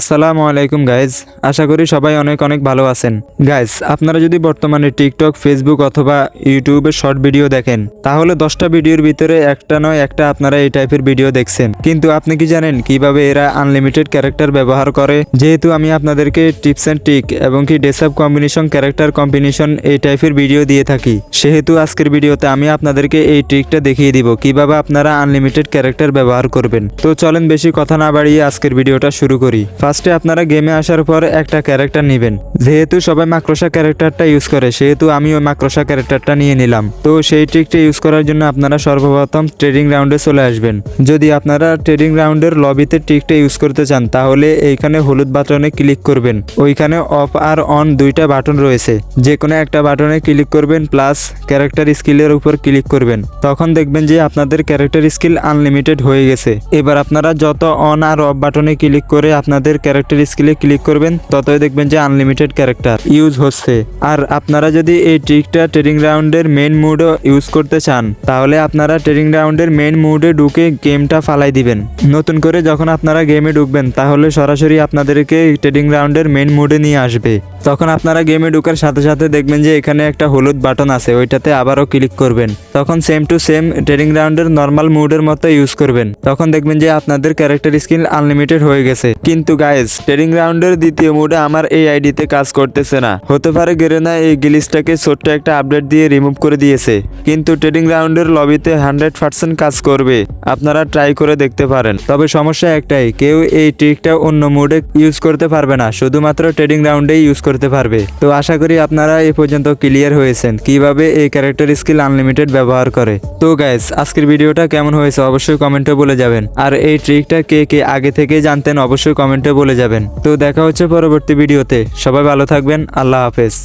আসসালামু আলাইকুম গাইজ আশা করি সবাই অনেক অনেক ভালো আছেন। গাইজ আপনারা যদি বর্তমানে টিকটক ফেসবুক অথবা ইউটিউবে শর্ট ভিডিও দেখেন, তাহলে দশটা ভিডিওর ভিতরে একটা নয়, একটা আপনারা এই টাইপের ভিডিও দেখছেন। কিন্তু আপনি কি জানেন কীভাবে এরা আনলিমিটেড ক্যারেক্টার ব্যবহার করে? যেহেতু আমি আপনাদেরকে টিপস অ্যান্ড টিক এবং কি ডেসআপ কম্বিনেশন ক্যারেক্টার কম্বিনেশন এই টাইপের ভিডিও দিয়ে থাকি। সেহেতু আজকের ভিডিওতে আমি আপনাদেরকে এই ট্রিকটা দেখিয়ে দিব, কীভাবে আপনারা আনলিমিটেড ক্যারেক্টার ব্যবহার করবেন। তো চলেন বেশি কথা না বাড়িয়ে আজকের ভিডিওটা শুরু করি। ফার্স্টে আপনারা গেমে আসার পর একটা ক্যারেক্টার নেবেন। যেহেতু সবাই মাক্রোসা ক্যারেক্টারটা ইউজ করে, সেহেতু আমি ওই মাক্রোসা ক্যারেক্টারটা নিয়ে নিলাম। তো সেই ট্রিকটা ইউজ করার জন্য আপনারা সর্বপ্রথম ট্রেডিং রাউন্ডে চলে আসবেন। যদি আপনারা ট্রেডিং রাউন্ডের লবিতে ট্রিকটা ইউজ করতে চান, তাহলে এইখানে হলুদ বাটনে ক্লিক করবেন। ওইখানে অফ আর অন দুইটা বাটন রয়েছে। যে কোনো একটা বাটনে ক্লিক করবেন প্লাস ক্যারেক্টার স্কিলের উপর ক্লিক করবেন। তখন দেখবেন যে আপনাদের ক্যারেক্টার স্কিল আনলিমিটেড হয়ে গেছে। এবার আপনারা যত অন আর অফ বাটনে ক্লিক করে আপনাদের ক্যারেক্টার স্কিলে ক্লিক করবেন, ততই দেখবেন যে আনলিমিটেড ক্যারেক্টার ইউজ হচ্ছে। আর আপনারা যদি এই ট্রিকটা ট্রেডিং রাউন্ডের মেন মুডও ইউজ করতে চান, তাহলে আপনারা ট্রেডিং রাউন্ডের মেন মুডে ঢুকে গেমটা ফালাই দিবেন। নতুন করে যখন আপনারা গেমে ঢুকবেন, তাহলে সরাসরি আপনাদেরকে ট্রেডিং রাউন্ডের মেন মুডে নিয়ে আসবে। তখন আপনারা গেমে ঢুকার সাথে সাথে দেখবেন যে এখানে একটা হলুদ বাটন আছে, ওইটাতে আবারও ক্লিক করবেন। তখন সেম টু সেম ট্রেডিং রাউন্ডের নর্মাল মুডের মতো ইউজ করবেন। তখন দেখবেন যে আপনাদের ক্যারেক্টার স্কিল আনলিমিটেড হয়ে গেছে। কিন্তু গাইজ ট্রেডিং রাউন্ডের দ্বিতীয় মুডে আমার এই আইডিতে কাজ করতেছে না। হতে পারে গেরেনা এই গিলিসটাকে ছোট্ট একটা আপডেট দিয়ে রিমুভ করে দিয়েছে। কিন্তু ট্রেডিং রাউন্ডের লবিতে হান্ড্রেড পার্সেন্ট কাজ করবে। আপনারা ট্রাই করে দেখতে পারেন। তবে সমস্যা একটাই, কেউ এই ট্রিকটা অন্য মুডে ইউজ করতে পারবে না। শুধুমাত্র ট্রেডিং রাউন্ডেই ইউজ করতে পারবে। তো আশা করি আপনারা এই পর্যন্ত ক্লিয়ার হয়েছেন কীভাবে এই ক্যারেক্টার স্কিল আনলিমিটেড ব্যবহার করে। তো গাইজ আজকের ভিডিওটা কেমন হয়েছে অবশ্যই কমেন্টে বলে যাবেন। আর এই ট্রিকটা কে কে আগে থেকে জানতেন অবশ্যই কমেন্টে বলে যাবেন। তো দেখা হচ্ছে পরবর্তী ভিডিওতে সবাই ভালো থাকবেন, আল্লাহ হাফেজ।